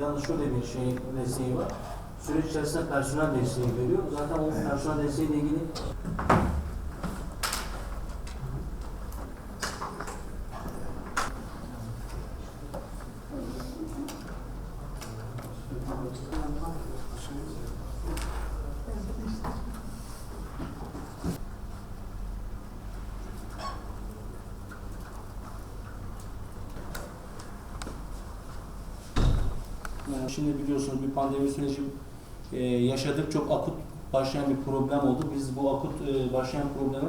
Yalnız şöyle bir şey desteği var. Süreç içerisinde personel desteği veriyor. Zaten o personel desteğiyle ilgili Yani Şimdi biliyorsunuz bir pandemi süreci e, yaşadık. Çok akut başlayan bir problem oldu. Biz bu akut e, başlayan problemi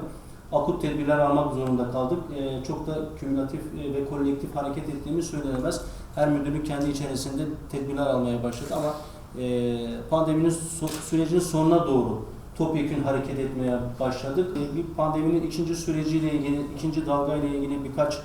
akut tedbirler almak zorunda kaldık. E, çok da kümülatif ve kolektif hareket ettiğimiz söylenemez. Her müdürlük kendi içerisinde tedbirler almaya başladı ama pandeminin sürecinin sonuna doğru topyekun hareket etmeye başladık. Bir pandeminin ikinci süreciyle ilgili, ikinci dalga ile ilgili birkaç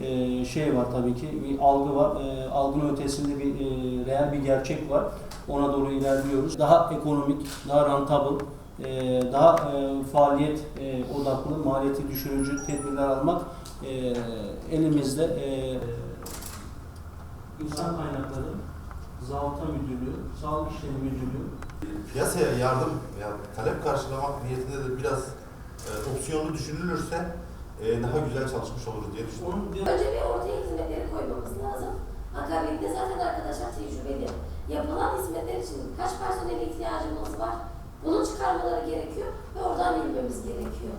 e, şey var tabii ki. Bir algı var. E, algının ötesinde bir e, reel bir gerçek var. Ona doğru ilerliyoruz. Daha ekonomik, daha rentable, e, daha e, faaliyet e, odaklı, maliyeti düşürücü tedbirler almak e, elimizde. E, İnsan Kaynakları, Zabıta Müdürlüğü, Sağlık İşleri Müdürlüğü, Piyasaya yardım, yani talep karşılamak niyetinde de biraz e, opsiyonlu düşünülürse e, daha güzel çalışmış oluruz diye düşünüyorum. Önce bir ortaya hizmetleri koymamız lazım. Akabinde zaten arkadaşlar tecrübeli. Yapılan hizmetler için kaç personele ihtiyacımız var? Bunu çıkarmaları gerekiyor ve oradan bilmemiz gerekiyor.